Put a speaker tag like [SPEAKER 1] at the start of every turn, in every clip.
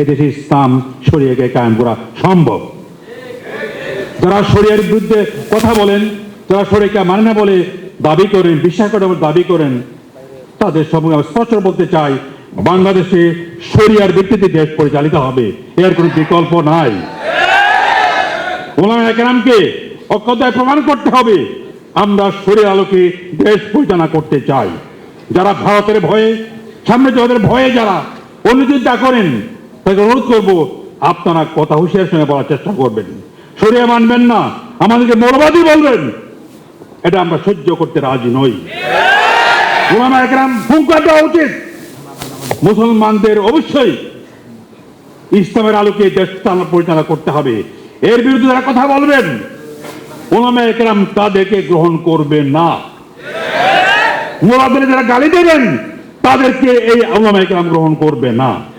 [SPEAKER 1] এদেশে ইসলাম শরিয়াকে কায়েম করা সম্ভব? যারা শরিয়ার বিরুদ্ধে কথা বলেন, যারা শরিয়াকে মানে না বলে দাবি করেন, বিশ্বাস করে দাবি করেন, তাদের সঙ্গে স্পষ্ট বলতে চাই, বাংলাদেশে শরিয়ার ভিত্তিতে দেশ পরিচালিত হবে। এর কোনো বিকল্প নাই। ওলামা একরামকে অক্ষতায় প্রমাণ করতে হবে। আমরা শরীর আলোকে দেশ পরিচালনা করতে চাই। যারা ভারতের ভয়ে সাম্রাজ্যবাদের ভয়ে যারা অনুচিন্তা করেন তাকে অনুরোধ করব, আপনারা কথা হুঁশিয়ার সঙ্গে বলার চেষ্টা করবেন। সরিয়ে মানবেন না, আমাদেরকে মৌলবাদী বলবেন। এটা আমরা সহ্য করতে রাজি নই। একরাম দেওয়া উচিত। মুসলমানদের অবশ্যই ইসলামের আলোকে দেশ পরিচালনা করতে হবে। এর বিরুদ্ধে যারা কথা বলবেন ওলামা একরাম তাদেরকে গ্রহণ করবে না। মোলাদের যারা গালি দেবেন, তাদেরকে এই ওলামা একরাম গ্রহণ করবে না।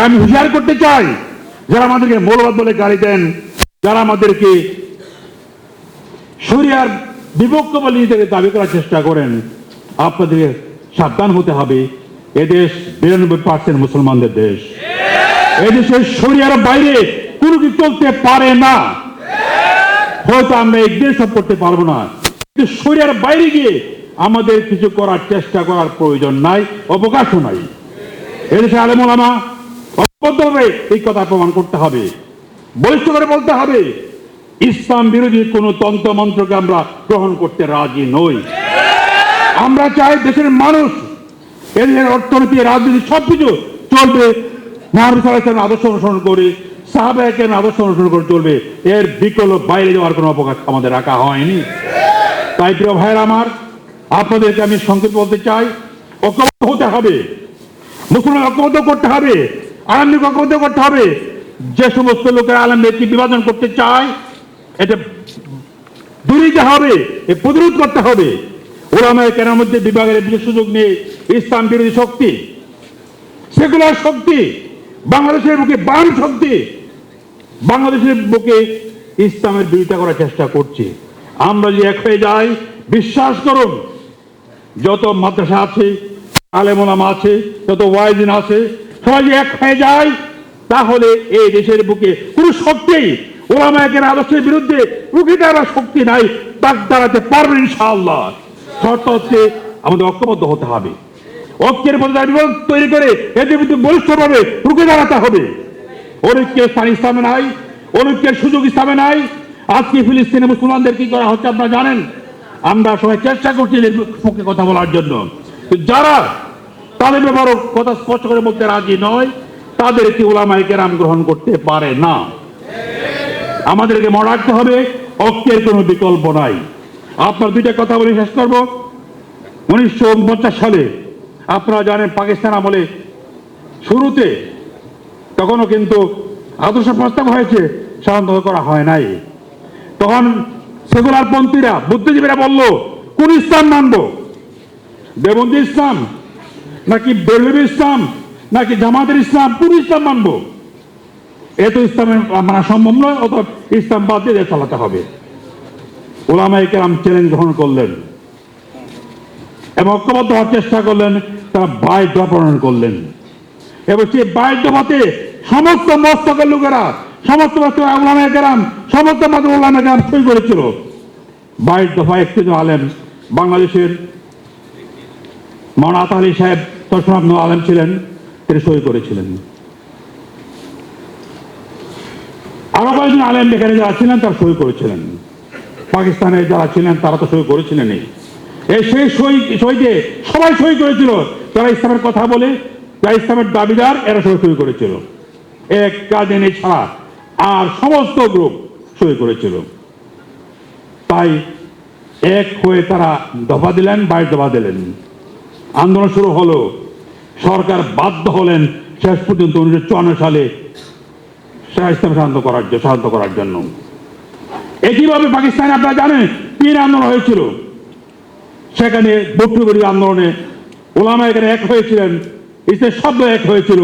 [SPEAKER 1] আমি হুঁশিয়ার করতে চাই, যারা আমাদেরকে মৌলবাদ বলে গালি দেন, যারা আমাদেরকে শরিয়ার বিভক্ত বলে নিজেদেরকে দাবি করার চেষ্টা করেন, আপনাদেরকে সাবধান হতে হবে। এদেশ বিরানব্বই পার্সেন্ট মুসলমানদের দেশ। এদেশে শরিয়ার বাইরে কোনো কিছু চলতে পারে না। হয়তো আমরা একদিন সব করতে পারব না। কিন্তু শরিয়ার বাইরে গিয়ে আমাদের কিছু করার চেষ্টা করার প্রয়োজন নাই, অবকাশও নাই। এদেশে আলেমুলামা ঐক্যবদ্ধভাবে এই কথা প্রমাণ করতে হবে। বলিষ্ঠ করে বলতে হবে, ইসলাম বিরোধী কোন তন্ত্র মন্ত্রকে আমরা গ্রহণ করতে রাজি নই। আমরা চাই দেশের মানুষ এদের অর্থনীতি, রাজনীতি সবকিছু চলবে। মহাবিদ্যালয়ের আদর্শ অনুসরণ করে সাহাবাহিকের আদর্শ অনুসরণ করে চলবে। এর বিকল্প বাইরে যাওয়ার কোনো অবকাশ আমাদের রাখা হয়নি। তাই প্রিয় ভাইয়ের আমার, আপনাদেরকে আমি সংক্ষেপ বলতে চাই, ঐক্যবদ্ধ হতে হবে। মুসলমান ঐক্যবদ্ধ করতে হবে। আলমকে ঐক্যবদ্ধ করতে হবে। যে সমস্ত লোকের আলমদেরকে বিভাজন করতে চায়, এটা দূরে যেতে হবে, এ প্রতিরোধ করতে হবে। ওলামায় কেনার মধ্যে বিভাগের বিশেষ সুযোগ নিয়ে ইসলাম বিরোধী শক্তি, সেকুলার শক্তি, বাংলাদেশের বুকে বাম শক্তি, বাংলাদেশের বুকে ইসলামের বিরোধিতা করার চেষ্টা করছে। আমরা যে এক হয়ে যাই, বিশ্বাস করুন, যত মাদ্রাসা আছে আলেমোলামা আছে, যত ওয়াইদিন আছে সবাই এক হয়ে যায়, তাহলে এই দেশের বুকে কোন শক্তি ওলামায়কের আদর্শের বিরুদ্ধে রুখে দেওয়ার শক্তি নাই তার দাঁড়াতে পারবেন ইনশাআল্লাহ। শর্ত হচ্ছে আমাদের ঐক্যবদ্ধ হতে হবে। ঐক্যের মধ্যে তৈরি করে এদের বিরুদ্ধে বলিষ্ঠভাবে রুখে দাঁড়াতে হবে। ঐক্যের স্থান ইসলামে নাই ঐক্যের সুযোগ ইসলামে নাই। আজকে ফিলিস্তিনে মুসলমানদের কি করা হচ্ছে আপনারা জানেন? আমরা সবাই চেষ্টা করছি এদের পক্ষে কথা বলার জন্য। যারা তাদের ব্যাপারে কথা স্পষ্ট করে বলতে রাজি নয়। তাদের তাদেরকে ওলামাই কেরাম গ্রহণ করতে পারে না। আমাদেরকে মনে রাখতে হবে ঐক্যের কোনো বিকল্প নাই। আপনার দুইটা কথা বলে শেষ করব। উনিশশো উনপঞ্চাশ সালে, আপনারা জানেন পাকিস্তান আমলে শুরুতে তখনও কিন্তু আদর্শ প্রস্তাব হয়েছে, সাধারণত করা হয় নাই। তখন সেকুলার পন্থীরা, বুদ্ধিজীবীরা বলল, কোন ইসলাম মানব? দেবন্দী ইসলাম নাকি বেলবি ইসলাম, নাকি জামাতের ইসলাম কোন ইসলাম মানব? এত ইসলামের মানা সম্ভব নয় অত ইসলাম বাদ দিয়ে চালাতে হবে। ওলামাই কেরাম চ্যালেঞ্জ গ্রহণ করলেন। এবং ঐক্যবদ্ধ হওয়ার চেষ্টা করলেন, তারা বাইট প্রণয়ন করলেন। এবং সেই বাইট দফাতে সমস্ত মস্তকের লোকেরা, সমস্ত মস্তক ওলামা কেরাম, সমস্ত মাত্র ওলামা কেরাম সই করেছিল। বাইট দফা একটি আলেম বাংলাদেশের মনাত আলী সাহেব তসমাব আলেম ছিলেন, তিনি সই করেছিলেন। আরও কয়েকজন আলেম এখানে যারা ছিলেন, তারা সই করেছিলেন। পাকিস্তানে যারা ছিলেন, তারা তো সই করেছিলেন এই সেই সই, সইতে সবাই সই করেছিল। যারা ইসলামের কথা বলে, যারা ইসলামের দাবিদার, এরা সবাই সই করেছিল। এক কাজেনি ছাড়া আর সমস্ত গ্রুপ সই করেছিল। তাই এক হয়ে তারা দফা দিলেন, বাইশ দফা দিলেন। আন্দোলন শুরু হলো। সরকার বাধ্য হলেন শেষ পর্যন্ত উনিশশো চুয়ান্ন সালে শাহ শান্ত করার জন্য শান্ত করার জন্য। একইভাবে পাকিস্তানে আপনারা জানেন পীর আন্দোলন হয়েছিল। সেখানে বক্তব্য আন্দোলনে ওলামা এখানে এক হয়েছিলেন, ইসলামের শব্দ এক হয়েছিল।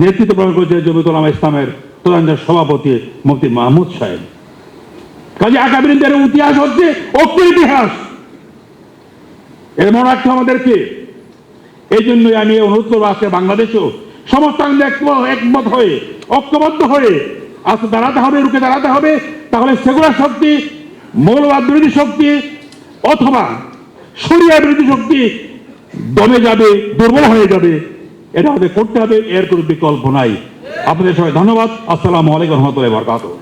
[SPEAKER 1] নেতৃত্ব প্রদান করেছিলেন জমিত ওলামা ইসলামের প্রধান সভাপতি মুফতি মাহমুদ সাহেব। কাজে আগামীদের ইতিহাস হচ্ছে ঐক্যের ইতিহাস এর মনে রাখতে আমাদেরকে এই জন্যই আমি অনুরোধ করব আজকে বাংলাদেশেও সমস্ত একমত হয়ে, ঐক্যবদ্ধ হয়ে আজকে দাঁড়াতে হবে, রুখে দাঁড়াতে হবে, তাহলে সেগুলার শক্তি, মৌলবাদ বিরোধী শক্তি অথবা সরিয়া বিরোধী শক্তি দমে যাবে, দুর্বল হয়ে যাবে, এটা আমাদের করতে হবে, এর কোনো বিকল্প নাই। আপনাদের সবাই ধন্যবাদ, আসসালামু আলাইকুম রহমতুল্লাহ বরকাতুহ।